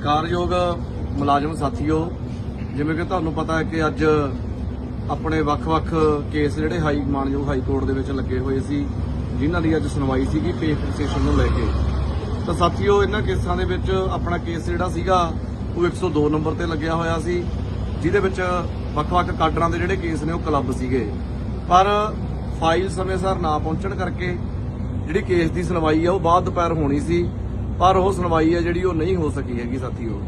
ਸਤਿਕਾਰਯੋਗ ਮੁਲਾਜ਼ਮ ਸਾਥੀਓ, ਜਿਵੇਂ ਕਿ ਤੁਹਾਨੂੰ ਪਤਾ ਹੈ ਕਿ ਅੱਜ ਆਪਣੇ ਵੱਖ-ਵੱਖ ਕੇਸ ਜਿਹੜੇ ਹਾਈ ਮਾਨਯੋਗ ਹਾਈ ਕੋਰਟ ਦੇ ਵਿੱਚ ਲੱਗੇ ਹੋਏ ਸੀ, ਜਿਨ੍ਹਾਂ ਦੀ ਅੱਜ ਸੁਣਵਾਈ ਸੀਗੀ ਪੇ ਫਿਕਸੇਸ਼ਨ ਨੂੰ ਲੈ ਕੇ। ਤਾਂ ਸਾਥੀਓ, ਇਹਨਾਂ ਕੇਸਾਂ ਦੇ ਵਿੱਚ ਆਪਣਾ ਕੇਸ ਜਿਹੜਾ ਸੀਗਾ, ਉਹ 102 ਨੰਬਰ ਤੇ ਲੱਗਿਆ ਹੋਇਆ ਸੀ, ਜਿਹਦੇ ਵਿੱਚ ਵੱਖ-ਵੱਖ ਕਾਡਰਾਂ ਦੇ ਜਿਹੜੇ ਕੇਸ ਨੇ ਉਹ ਕਲੱਬ ਸੀਗੇ। ਪਰ ਫਾਈਲ ਸਮੇਂ ਸਿਰ ਨਾ ਪਹੁੰਚਣ ਕਰਕੇ ਜਿਹੜੀ ਕੇਸ ਦੀ ਸੁਣਵਾਈ ਆ, ਉਹ ਬਾਅਦ ਦੁਪਹਿਰ ਹੋਣੀ ਸੀ। ਪਰ ਉਹ ਸੁਣਵਾਈ ਹੈ ਜਿਹੜੀ ਉਹ ਨਹੀਂ ਹੋ ਸਕੀ ਹੈਗੀ ਸਾਥੀਓ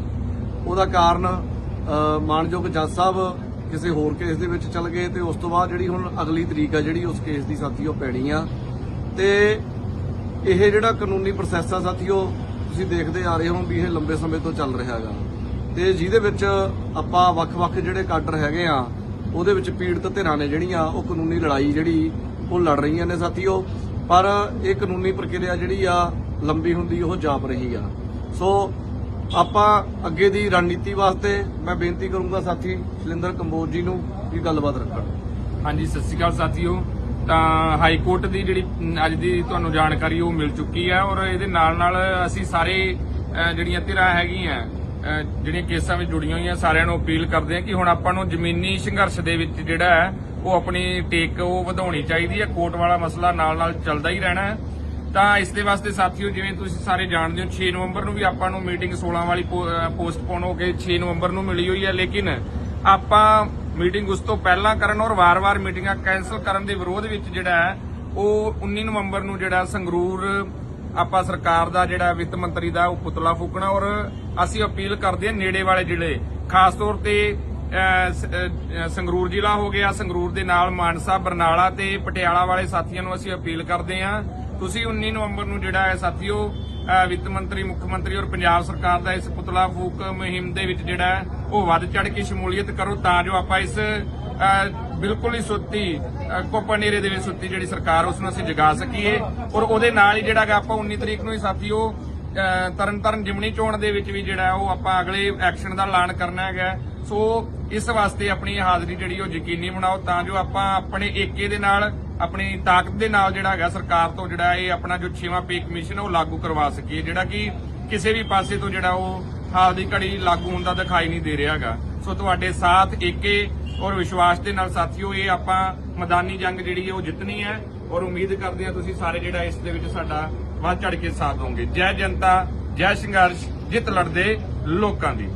ਉਹਦਾ ਕਾਰਨ ਅ, ਮਾਨਯੋਗ ਜੱਜ ਸਾਹਿਬ ਕਿਸੇ ਹੋਰ ਕੇਸ ਦੇ ਵਿੱਚ ਚੱਲ ਗਏ ਤੇ ਉਸ ਤੋਂ ਬਾਅਦ ਜਿਹੜੀ ਹੁਣ ਅਗਲੀ ਤਰੀਕ ਆ ਜਿਹੜੀ ਉਸ ਕੇਸ ਦੀ ਸਾਥੀਓ ਪੈਣੀ ਆ। ਤੇ ਇਹ ਜਿਹੜਾ ਕਾਨੂੰਨੀ ਪ੍ਰੋਸੈਸ ਆ ਸਾਥੀਓ ਤੁਸੀਂ ਦੇਖਦੇ ਆ ਰਹੇ ਹੋ ਵੀ ਇਹ ਲੰਬੇ ਸਮੇਂ ਤੋਂ ਚੱਲ ਰਿਹਾ ਹੈਗਾ। ਤੇ ਜਿਹਦੇ ਵਿੱਚ ਆਪਾਂ ਵੱਖ-ਵੱਖ ਜਿਹੜੇ ਕਾਡਰ ਹੈਗੇ ਆ ਉਹਦੇ ਵਿੱਚ ਪੀੜਤ ਧਿਰਾਂ ਨੇ ਜਿਹੜੀਆਂ ਉਹ ਕਾਨੂੰਨੀ ਲੜਾਈ ਜਿਹੜੀ ਉਹ ਲੜ ਰਹੀਆਂ ਨੇ ਸਾਥੀਓ। ਪਰ ਇਹ ਕਾਨੂੰਨੀ ਪ੍ਰਕਿਰਿਆ ਜਿਹੜੀ ਆ ਲੰਬੀ ਹੁੰਦੀ ਉਹ ਜਾਪ ਰਹੀ ਆ। ਸੋ ਆਪਾਂ ਅੱਗੇ ਦੀ ਰਣਨੀਤੀ ਵਾਸਤੇ ਮੈਂ ਬੇਨਤੀ ਕਰੂੰਗਾ ਸਾਥੀ ਸ਼ਲਿੰਦਰ ਕੰਬੋਜ ਜੀ ਨੂੰ ਵੀ ਗੱਲਬਾਤ ਰੱਖਣ। ਹਾਂਜੀ, ਸਤਿ ਸ਼੍ਰੀ ਅਕਾਲ ਸਾਥੀਓ। ਤਾਂ ਹਾਈ ਕੋਰਟ ਦੀ ਜਿਹੜੀ ਅੱਜ ਦੀ ਤੁਹਾਨੂੰ ਜਾਣਕਾਰੀ ਉਹ ਮਿਲ ਚੁੱਕੀ ਹੈ ਔਰ ਇਹਦੇ ਨਾਲ ਨਾਲ ਅਸੀਂ ਸਾਰੇ ਜਿਹੜੀਆਂ ਧਿਰਾਂ ਹੈਗੀਆਂ ਜਿਹੜੀਆਂ ਕੇਸਾਂ ਵਿੱਚ ਜੁੜੀਆਂ ਹੋਈਆਂ, ਸਾਰਿਆਂ ਨੂੰ ਅਪੀਲ ਕਰਦੇ ਹਾਂ ਕਿ ਹੁਣ ਆਪਾਂ ਨੂੰ ਜ਼ਮੀਨੀ ਸੰਘਰਸ਼ ਦੇ ਵਿੱਚ ਜਿਹੜਾ ਹੈ, ਉਹ ਆਪਣੀ ਟੇਕ ਉਹ ਵਧਾਉਣੀ ਚਾਹੀਦੀ ਹੈ। ਕੋਰਟ ਵਾਲਾ ਮਸਲਾ ਨਾਲ ਨਾਲ ਚੱਲਦਾ ਹੀ ਰਹਿਣਾ ਹੈ। ਤਾਂ ਇਸ ਦੇ ਵਾਸਤੇ ਸਾਥੀਓ ਜਿਵੇਂ ਤੁਸੀਂ ਸਾਰੇ ਜਾਣਦੇ ਹੋ 6 ਨਵੰਬਰ ਨੂੰ ਵੀ ਆਪਾਂ ਨੂੰ ਮੀਟਿੰਗ 16 ਵਾਲੀ ਪੋਸਟਪੋਨ ਹੋ ਕੇ 6 ਨਵੰਬਰ ਨੂੰ ਮਿਲੀ ਹੋਈ ਹੈ। ਲੇਕਿਨ ਆਪਾਂ ਮੀਟਿੰਗ ਉਸ ਤੋਂ ਪਹਿਲਾਂ ਕਰਨ ਔਰ ਵਾਰ-ਵਾਰ ਮੀਟਿੰਗਾਂ ਕੈਨਸਲ ਕਰਨ ਦੇ ਵਿਰੋਧ ਵਿੱਚ ਜਿਹੜਾ ਹੈ ਉਹ 19 ਨਵੰਬਰ ਨੂੰ ਜਿਹੜਾ ਸੰਗਰੂਰ ਆਪਾਂ ਸਰਕਾਰ ਦਾ ਜਿਹੜਾ ਵਿੱਤ ਮੰਤਰੀ ਦਾ ਉਹ ਪੁਤਲਾ ਫੂਕਣਾ ਔਰ ਅਸੀਂ ਅਪੀਲ ਕਰਦੇ ਹਾਂ ਨੇੜੇ ਵਾਲੇ ਜ਼ਿਲ੍ਹੇ ਖਾਸ ਤੌਰ ਤੇ ਅਹ, ਸੰਗਰੂਰ ਜ਼ਿਲ੍ਹਾ ਹੋ ਗਿਆ ਸੰਗਰੂਰ ਦੇ ਨਾਲ ਮਾਨਸਾ ਬਰਨਾਲਾ ਤੇ ਪਟਿਆਲਾ ਵਾਲੇ ਸਾਥੀਆਂ ਨੂੰ ਅਸੀਂ ਅਪੀਲ ਕਰਦੇ ਹਾਂ ਤੁਸੀਂ 19 ਨਵੰਬਰ ਨੂੰ ਜਿਹੜਾ ਹੈ ਸਾਥੀਓ ਵਿੱਤ ਮੰਤਰੀ ਮੁੱਖ ਮੰਤਰੀ ਔਰ ਪੰਜਾਬ ਸਰਕਾਰ ਦਾ ਇਸ ਪੁਤਲਾ ਫੂਕ ਮੁਹਿੰਮ ਦੇ ਵਿੱਚ ਜਿਹੜਾ ਉਹ ਵੱਧ ਚੜ ਕੇ ਸ਼ਮੂਲੀਅਤ ਕਰੋ ਤਾਂ ਜੋ ਆਪਾਂ ਇਸ ਬਿਲਕੁਲ ਹੀ ਸੁੱਤੀ ਕੋਪਨੇਰੇ ਦੇ ਵਿੱਚ ਸੁੱਤੀ ਜਿਹੜੀ ਸਰਕਾਰ ਉਸ ਨੂੰ ਅਸੀਂ ਜਗਾ ਸਕੀਏ। ਔਰ ਉਹਦੇ ਨਾਲ ਹੀ ਜਿਹੜਾ ਆਪਾਂ 19 ਤਰੀਕ ਨੂੰ ਹੀ ਸਾਥੀਓ ਅਹ, ਤਰਨ ਤਾਰਨ ਜਿਮਣੀ ਚੋਣ ਦੇ ਵਿੱਚ ਵੀ ਜਿਹੜਾ ਉਹ ਆਪਾਂ ਅਗਲੇ ਐਕਸ਼ਨ ਦਾ ਐਲਾਨ ਕਰਨਾ ਹੈਗਾ। ਸੋ ਇਸ ਵਾਸਤੇ ਆਪਣੀ ਹਾਜ਼ਰੀ ਜਿਹੜੀ ਉਹ ਯਕੀਨੀ ਬਣਾਓ, ਤਾਂ ਜੋ ਆਪਾਂ ਆਪਣੇ ਏਕੇ ਦੇ ਨਾਲ, ਆਪਣੀ ਤਾਕਤ ਦੇ ਨਾਲ ਜਿਹੜਾ ਹੈਗਾ ਸਰਕਾਰ ਤੋਂ ਜਿਹੜਾ ਇਹ ਆਪਣਾ ਜੋ 6ਵਾਂ ਪੇ ਕਮਿਸ਼ਨ ਉਹ ਲਾਗੂ ਕਰਵਾ ਸਕੀਏ, ਜਿਹੜਾ ਕਿ ਕਿਸੇ ਵੀ ਪਾਸੇ ਤੋਂ ਜਿਹੜਾ ਉਹ ਹਾਲ ਦੀ ਘੜੀ ਲਾਗੂ ਹੁੰਦਾ ਦਿਖਾਈ ਨਹੀਂ ਦੇ ਰਿਹਾ ਹੈਗਾ। ਸੋ ਤੁਹਾਡੇ ਸਾਥ, ਏਕੇ ਔਰ ਵਿਸ਼ਵਾਸ ਦੇ ਨਾਲ ਸਾਥੀਓ, ਇਹ ਆਪਾਂ ਮੈਦਾਨੀ ਜੰਗ ਜਿਹੜੀ ਹੈ ਉਹ ਜਿੱਤਣੀ ਹੈ ਔਰ ਉਮੀਦ ਕਰਦੇ ਹਾਂ ਤੁਸੀਂ ਸਾਰੇ ਜਿਹੜਾ ਇਸ ਦੇ ਵਿੱਚ ਸਾਡਾ ਵੱਧ ਚੜ ਕੇ ਸਾਥ ਦੋਗੇ ਜੈ ਜਨਤਾ, ਜੈ ਸੰਘਰਸ਼, ਜਿੱਤ ਲੜਦੇ ਲੋਕਾਂ ਦੀ।